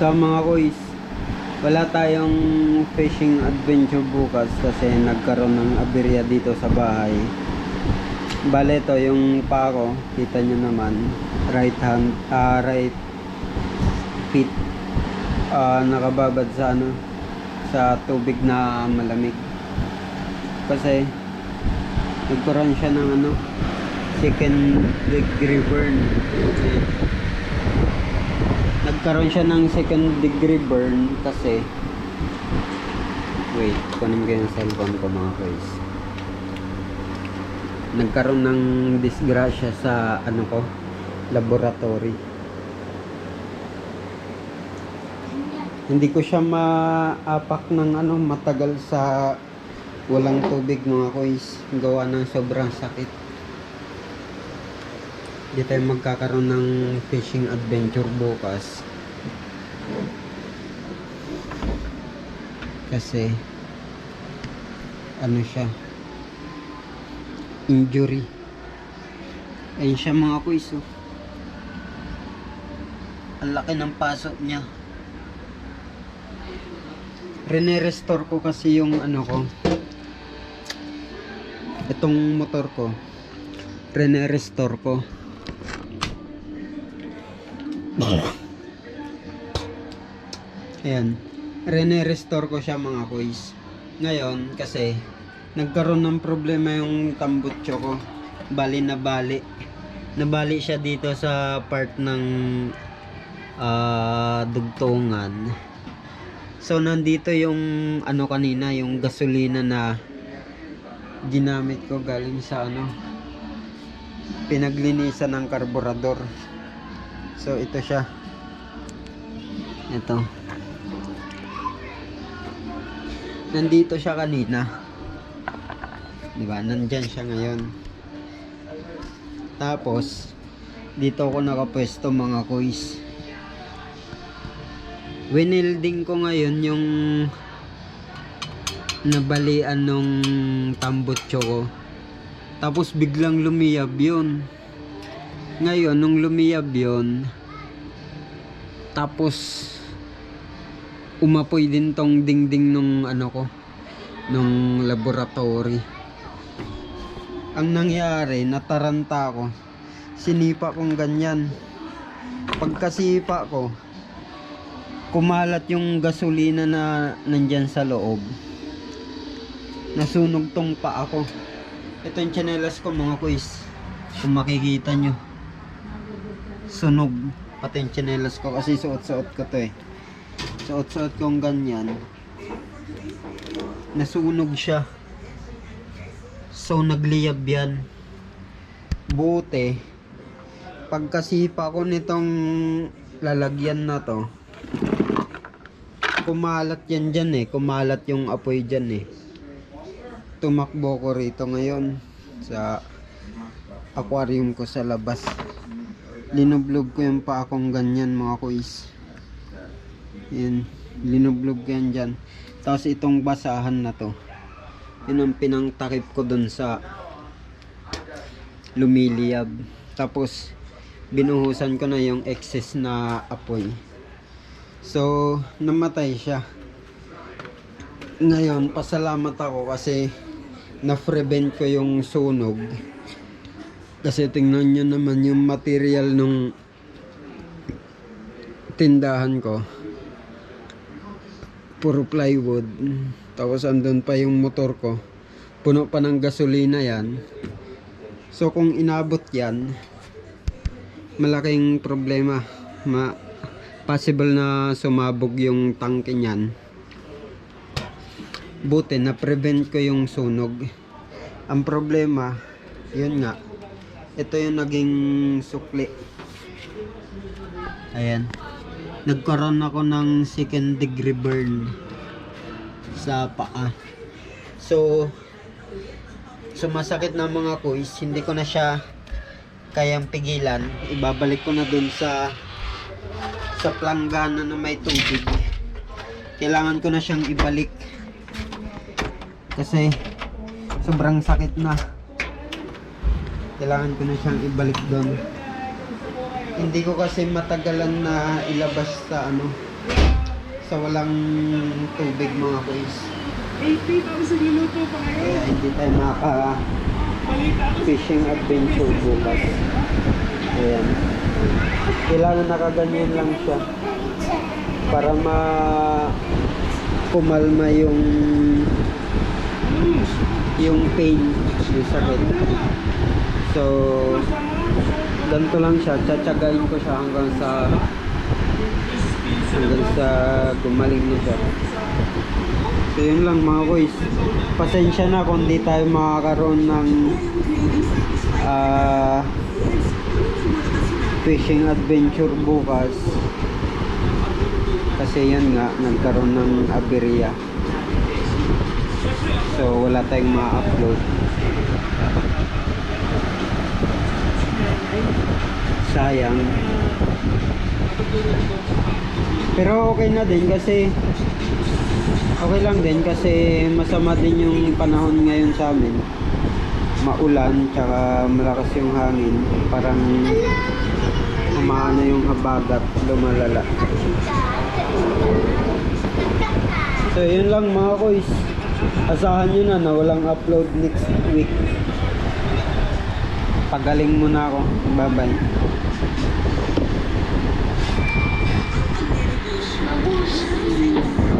sa mga kuys, wala tayong fishing adventure bukas kasi nagkaroon ng aberya dito sa bahay. Bale ito, yung paa ko, kita nyo naman, right hand, ah, right feet, ah, nakababad sa ano, sa tubig na malamig. Kasi, nagkaroon siya ng ano, second degree burn. Ayan. Nagkaroon siya ng second degree burn kasi Wait, kunin ko yung cellphone ko mga guys. Nagkaroon ng disgrasya sa ano ko, laboratory. Hindi ko siya maapak ng ano matagal sa walang tubig mga guys. Gawa ng sobrang sakit. Hindi tayo magkakaroon ng fishing adventure bukas. Kasi ano siya injury. Ayun siya mga kuis oh. Ang laki ng pasok niya. Rene-restore ko kasi yung ano ko. Itong motor ko. Rene-restore ko. Ayan. Rene-restore ko siya mga kuis. Ngayon, kasi nagkaroon ng problema yung tambutso ko. Bali na bali. Nabali siya dito sa part ng ah, dugtungan. So, nandito yung ano kanina, yung gasolina na ginamit ko galing sa ano, pinaglinisan ng karburador. So, ito siya. Ito. Nandito siya kanina. Di ba? Nandyan siya ngayon. Tapos, dito ako nakapwesto mga kuis. Winilding ko ngayon yung nabalian nung tambutso ko. Tapos biglang lumiyab yun. Ngayon, nung lumiyab yun, tapos umapoy din tong dingding nung ano ko, nung laboratory. Ang nangyari, nataranta ko. Sinipa kong ganyan. Pagkasipa ko, kumalat yung gasolina na nandyan sa loob. Nasunog tong pa ako. Ito yung chanelas ko mga kuis. Kung makikita nyo. Sunog. Pati yung chanelas ko kasi suot-suot ko to eh. Suot-suot kong ganyan. Nasunog siya. So nagliyab yan. Buti. Pagkasipa ko nitong lalagyan na to. Kumalat yan dyan eh. Kumalat yung apoy dyan eh. Tumakbo ko rito ngayon sa aquarium ko sa labas. Linublog ko yung pa akong ganyan mga kuis. Yan. Linublog yan dyan. Tapos itong basahan na to. Yun ang pinangtakip ko dun sa lumiliyab. Tapos binuhusan ko na yung excess na apoy. So, namatay siya. Ngayon, pasalamat ako kasi na-prevent ko yung sunog. Kasi tingnan nyo naman yung material nung tindahan ko. Puro plywood. Tapos andun pa yung motor ko. Puno pa ng gasolina yan. So kung inabot yan, malaking problema. Ma possible na sumabog yung tangke niyan. Buti na prevent ko yung sunog. Ang problema, yun nga. Ito yung naging sukli. Ayan. Nagkaroon ako ng second degree burn sa paa. So, sumasakit na mga kuis. Hindi ko na siya kayang pigilan. Ibabalik ko na dun sa sa planggana na may tubig. Kailangan ko na siyang ibalik. Kasi sobrang sakit na. Kailangan ko na siyang ibalik doon. Hindi ko kasi matagalan na ilabas sa ano sa walang tubig mga boys. 80 tapos nagluluto pa ngayon. Kaya hindi tayo maka fishing adventure bukas. Ayan. Kailangan nakaganyan lang siya para ma kumalma yung yung pain, yung sakit. So, ganito lang siya. Tsatsagain ko siya hanggang sa hanggang sa gumaling na siya. So, yun lang mga boys. Pasensya na kung di tayo makakaroon ng ah, fishing adventure bukas. Kasi yun nga, nagkaroon ng aberya. So, wala tayong ma-upload. Sayang. Pero okay na din kasi okay lang din kasi masama din yung panahon ngayon sa amin. Maulan tsaka malakas yung hangin. Parang umaano yung habagat, lumalala. So yun lang mga koys. Asahan nyo na na walang upload next week. Pagaling muna ako. Bye bye. Mabush.